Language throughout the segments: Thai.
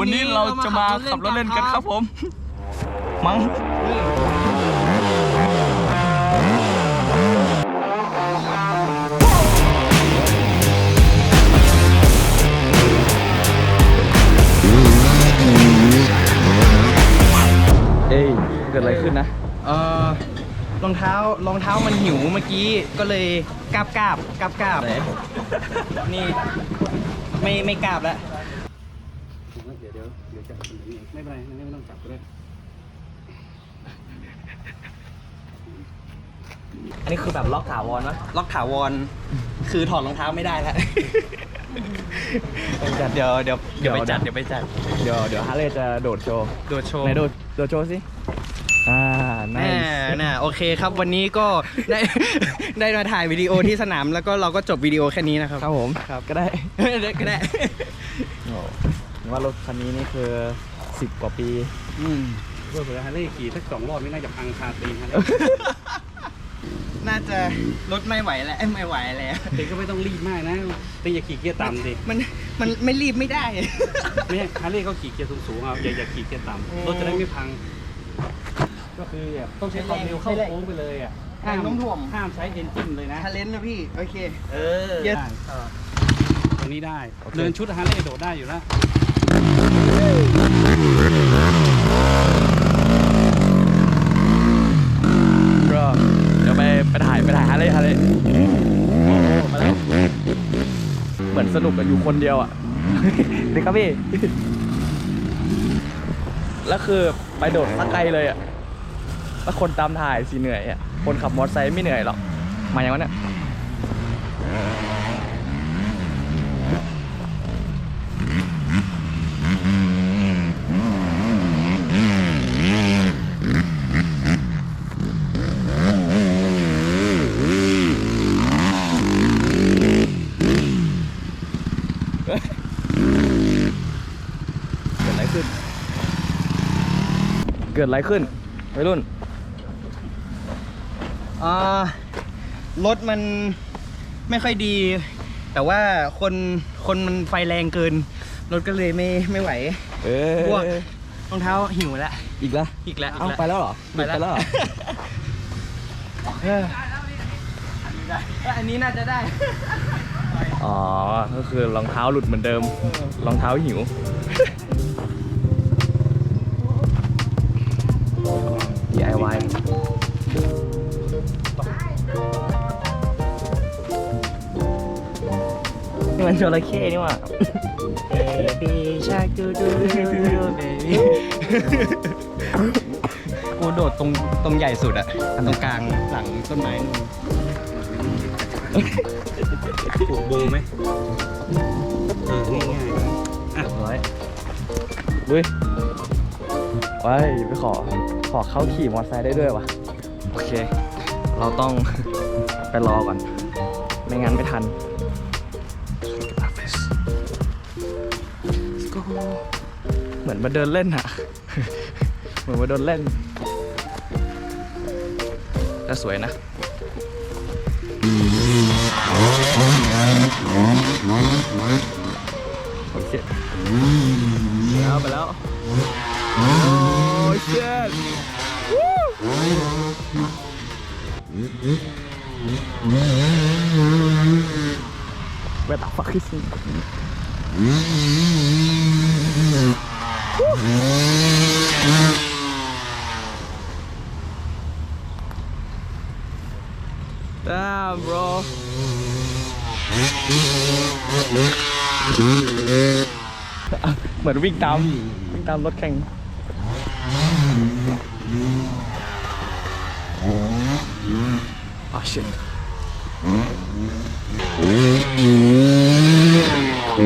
วันนี้เราจะมาขับรถเล่นกันครับผม มั้งเอ้ยเกิดอะไรขึ้นนะ เออรองเท้ารองเท้ามันหิวเมื่อกี้ก็เลยกราบกราบกราบกราบไหนนี่ไม่ไม่กราบแล้ว เดี๋ยวเดี๋ยวเดี๋ยว จับตรงนี้เองไม่เป็นไรไม่ต้องจับก็ได้อันนี้คือแบบล็อกถาวรวะล็อกถาวร คือถอดรองเท้าไม่ได้แล้วเดี๋ยวเดี๋ยวเดี๋ยวไปจัดเดี๋ยวไปจัดเดี๋ยวเดี๋ยวฮาร์เลย์จะโดดโชว์โดดโชว์ไหนโดดโดดโชว์สิอ่าน่าแน่น่ะโอเคครับวันนี้ก็ได้ได้มาถ่ายวิดีโอที่สนามแล้วก็เราก็จบวิดีโอแค่นี้นะครับครับผมครับก็ได้ได้ก็ได้โอ้ ว่ารถคันนี้นี่คือสิบกว่าปี อืมเพื่อเผื่อฮาร์เลย์ขี่สักสองรอบนี่น่าจะพังคาตีนฮาร์เลย์น่าจะรถไม่ไหวแล้วเอ้ยไม่ไหวแล้วตีก็ไม่ต้องรีบมากนะตีอย่าขี่เกียร์ต่ำดิมันมันไม่รีบไม่ได้ ไม่ใช่ฮาร์เลย์เขาขี่เกียร์สูงๆอะอย่าอย่าขี่เกียร์ต่ำรถจะได้ไม่พัง ก็คือแบบต้องใช้ความเร็วเข้าโค้งไปเลยอะแรงโน้มถ่วงห้ามใช้เอนจินเลยนะทาเลนต์นะพี่ โอเค เออเย็ดได้ตรงนี้ได้โอเคเดินชุดฮาร์เลย์โดดได้อยู่แล้ว ก็เดี๋ยวไปไปถ่ายไปถ่ายฮาร์เลยฮาเลยมาแล้วเหมือนสนุกกันอยู่คนเดียวอะดีครับพี่ แล้วคือไปโดดสักไกลเลยอะแล้วคนตามถ่ายสิเหนื่อยอะ คนขับมอเตอร์ไซค์ไม่เหนื่อยหรอก มาอย่างนั้นเนี่ย เกิดอะไรขึ้น เกิดอะไรขึ้นวัยรุ่นอ่ารถมันไม่ค่อยดี แต่ว่าคนคนมันไฟแรงเกิน รถก็เลยไม่ไม่ไหวเออพวกรองเท้าหิวแล้วอีกแล้วอีกแล้วเอาไปแล้วเหรอไปแล้วหยุดเหรอเอออันนี้น่าจะได้ อ๋อ ก็คือรองเท้าหลุดเหมือนเดิม รองเท้าหิว มันจระเข้นี่หว่า Baby shark do do do do baby กูโดดตรงตรงใหญ่สุดอะตรงกลางหลังต้นไม้นู่นผูกโบไหมเออง่ายๆอะร้อยดุยว้ายไปขอข อเข้าขี่มอเตอร์ไซค์ได้ด้วยวะโอเค เราต้อง ไปรอก่อน ไม่งั้นไม่ทัน เหมือนมาเดินเล่นอะเหมือนมาเดินเล่นแต่สวยนะ Where the fuck is he? Damn, bro. อ่ะเหมือนวิ่งตามวิ่งตามรถแข่ง อ๋อ shit 'What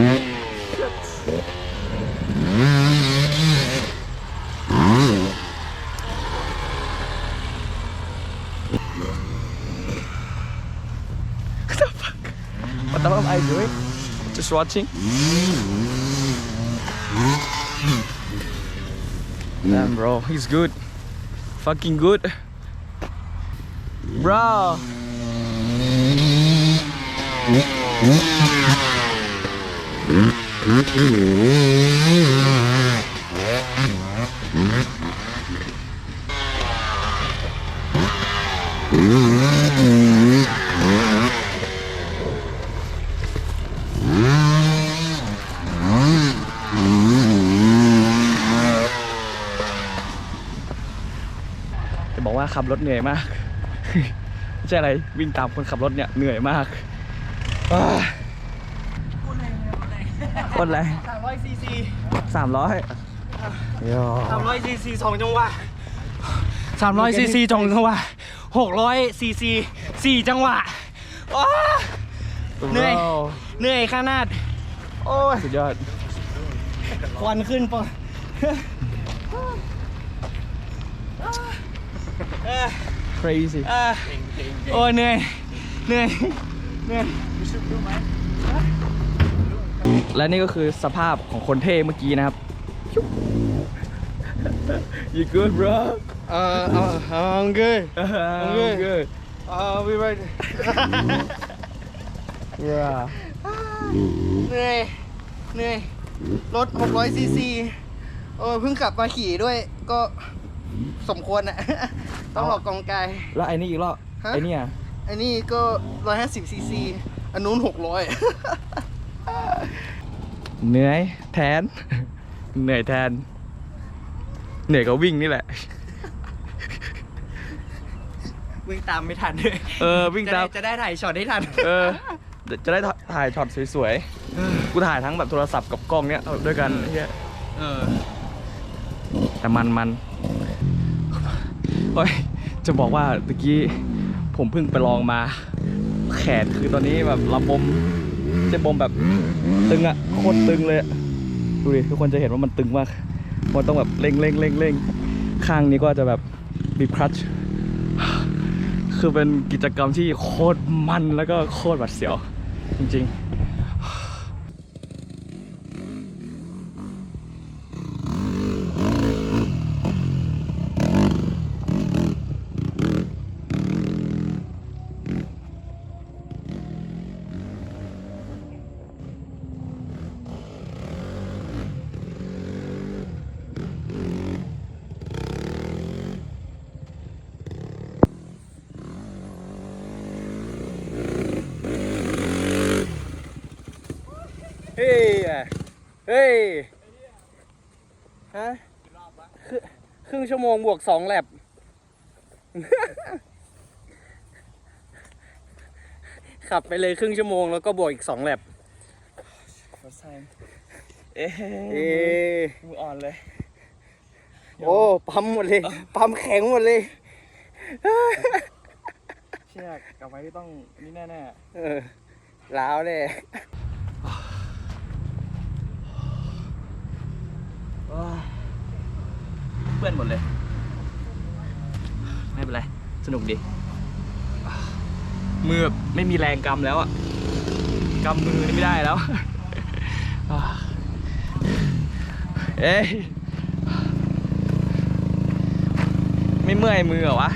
the the am I doing? Just watching. Damn, bro, he's good. Fucking good. Bro. จะบอกว่าขับรถเหนื่อยมาก ไม่ใช่อะไรวิ่งตามคนขับรถเนี่ยเหนื่อยมาก คนแรงสามร้อยซีซีสามร้อยโย่สามร้อยซีซีสองจังหวะสามร้อยซีซีสองจังหวะหกร้อยซีซีสี่จังหวะอ้าเหนื่อยเหนื่อยขนาด โอ้ยสุดยอดควันขึ้นปะเออ crazy เออโอ้ยเหนื่อยเหนื่อยเหนื่อย และนี่ก็คือสภาพของคนเท่เมื่อกี้นะครับ you good bro เออเออเออ good I'm good. good I'll be right bro เหนื่อยเหนื่อยรถ600ซีซีเออเพิ่งกลับมาขี่ด้วย ก็สมควรอะต้องออกกำลังกาย แล้วไอ้นี่อีกรอบฮะ ไอ้เนี่ยอันนี้ก็150ซีซีอันนู้น600 เหนื่อยแทน เหนื่อยแทน เหนื่อยก็วิ่งนี่แหละ วิ่งตามไม่ทันด้วยเออวิ่งตาม จะได้จะได้ถ่ายช็อตให้ทัน เออเดี๋ยวจะได้ถ่ายช็อตสวยๆ กูถ่ายทั้งแบบโทรศัพท์กับกล้องเนี้ยด้วยกันเฮียเออ แต่มันมันโอ้ยจะบอกว่าตะกี้ผมเพิ่งไปลองมา แขนคือตอนนี้แบบระบม เจะบมแบบตึงอะโคตรตึงเลยอะดูดิทุกคนจะเห็นว่ามันตึงมากมันต้องแบบเร่งเร่งเร่งเร่งข้างนี้ก็จะแบบบีบครัชคือเป็นกิจกรรมที่โคตรมันแล้วก็โคตรหวัดเสียวจริง ๆ เฮ้ยอะเฮ้ยฮะครึ่งครึ่งชั่วโมงบวกสองแลบขับไปเลยครึ่งชั่วโมงแล้วก็บวกอีกสองแลบเอ๊ะเอ๊ะมืออ่อนเลย โอ้ ปั๊มหมดเลย ปั๊มแข็งหมดเลย เชือกกลับไปที่ต้องนี่แน่เออล้าวเลย เปื้อนหมดเลย ไม่เป็นไร สนุกดี มือไม่มีแรงกำแล้วอะกำมือนี่ไม่ได้แล้ว เอ้ยไม่เมื่อยมือเหรอวะ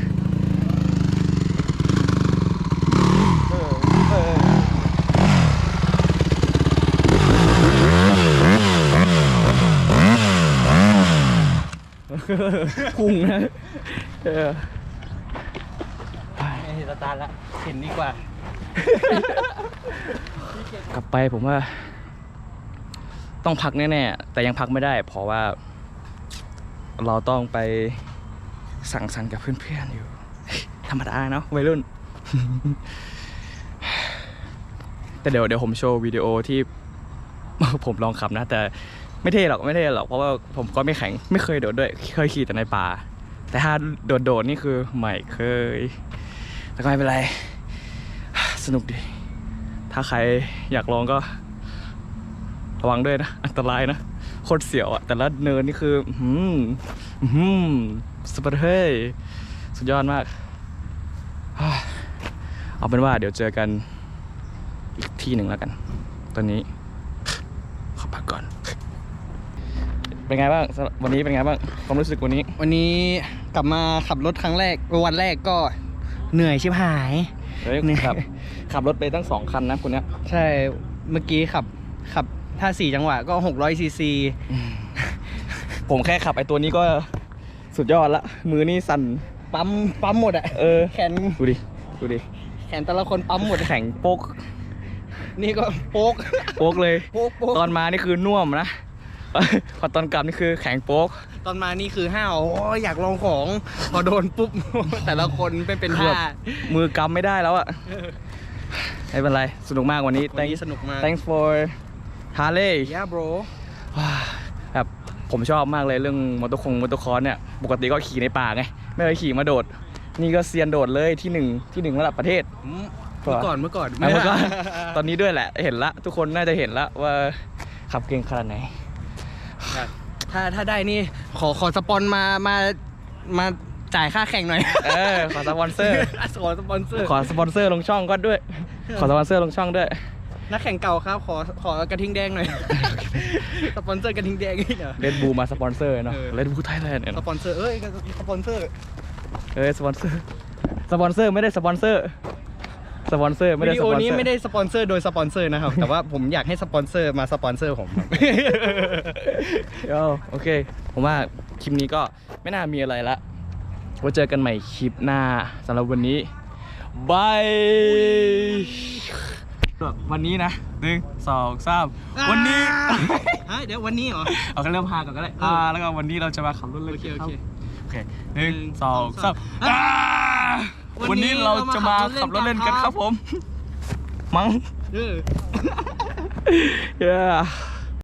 พุ่งนะเออไม่เห็นสตาร์ทละเห็นดีกว่า กลับไปผมว่า ต้องพักแน่ๆ แต่ยังพักไม่ได้ เพราะว่า เราต้องไปสั่งสรรค์กับเพื่อนๆอยู่ ธรรมดาเนาะวัยรุ่น แต่เดี๋ยวเดี๋ยวผมโชว์วิดีโอที่ผมลองขับนะแต่ ไม่เท่หรอกไม่เท่หรอกเพราะว่าผมก็ไม่แข็งไม่เคยโดดด้วย เคยขี่แต่ในป่า แต่ถ้าโดดโดดนี่คือไม่เคยแต่ก็ไม่เป็นไร สนุกดี ถ้าใครอยากลองก็ ระวังด้วยนะ อันตรายนะโคตรเสียวอะแต่ละเนินนี่คืออื้อหืมหืมสปาร์เฮ้ยสุดยอดมาก เอาเป็นว่าเดี๋ยวเจอกันอีกที่หนึ่งแล้วกัน ตอนนี้ ขอพักก่อน เป็นไงบ้างสำหรับวันนี้เป็นไงบ้างความรู้สึกวันนี้ วันนี้กลับมาขับรถครั้งแรกวันแรกก็เหนื่อยชิบหาย เฮ้ยนี่ขับขับรถไปตั้งสองคันนะคุณเนี้ย ใช่เมื่อกี้ขับขับถ้าสี่จังหวะก็600ซีซีผมแค่ขับไอตัวนี้ก็สุดยอดละ มือนี่สั่น ปั๊มปั๊มหมดอะเออ แขนดูดิ ดูดิ แขนแต่ละคนปั๊มหมด แข็งโป๊ก นี่ก็โป๊กโป๊กเลย โป๊กโป๊กตอนมานี่คือน่วมนะ พอตอนกลับนี่คือแข็งโป๊ก ตอนมานี่คือห้าวโอ้ยอยากลองของ พอโดนปุ๊บ แต่ละคนเป็นเป็นคือท่าแบบมือกำไม่ได้แล้วอะไม่เป็นไร สนุกมากวันนี้ วันนี้สนุกมาก thanks for Harley yeah bro ว้าแบบผมชอบมากเลยเรื่องมอเตอร์คงมอเตอร์คอร์สเนี่ย ปกติก็ขี่ในป่าไง ไม่เคยขี่มาโดด นี่ก็เซียนโดดเลยที่หนึ่งที่หนึ่งระดับประเทศอืมเมื่อก่อนเมื่อก่อนเอาเมื่อก่อน ตอนนี้ด้วยแหละ เห็นละ ทุกคนน่าจะเห็นละว่าขับเก่งขนาดไหน ถ้าถ้าได้นี่ขอขอสปอนมามามาจ่ายค่าแข่งหน่อย เออขอสปอนเซอร์ ขอสปอนเซอร์ ขอสปอนเซอร์ลงช่องก็ด้วย ขอสปอนเซอร์ลงช่องด้วย นักแข่งเก่าครับ ขอขอกระทิงแดงหน่อย สปอนเซอร์กระทิงแดงนี่เนาะเลดบูมาสปอนเซอร์เนาะเออเลดบูไทยแลนด์เนี่ยสเนาะปอนเซอร์ เอ้ยสปอนเซอร์ เออสปอนเซอร์ สปอนเซอร์ไม่ได้สปอนเซอร์ สปอนเซอร์ไม่วิได้ดีสโอปอนเซอร์นี้ไม่ได้สปอนเซอร์โดยสปอนเซอร์นะครับ แต่ว่าผมอยากให้สปอนเซอร์มาสปอนเซอร์ผมครับ เอ้าโอเค ผมว่าคลิปนี้ก็ไม่น่ามีอะไรละไว้เจอกันใหม่คลิปหน้าสำหรับวันนี้บายวันนี้นะหนึ่งสองสามวันนี้ ฮะเดี๋ยววันนี้เหรอ เอากันเริ่มพาก่อนก็ได้เอออ่อ่าแล้วก็วันนี้เราจะมาขับรถเล่นโอเคกันโอครับเค โอเคหนึ่งหนึ่งสองสองสามสามอ่า วัวันนนี้นี้เราจะมาเรามาขัขับบรรถถเล่เล่นนกักันนคครัรับบผม มั้ง เออ yeah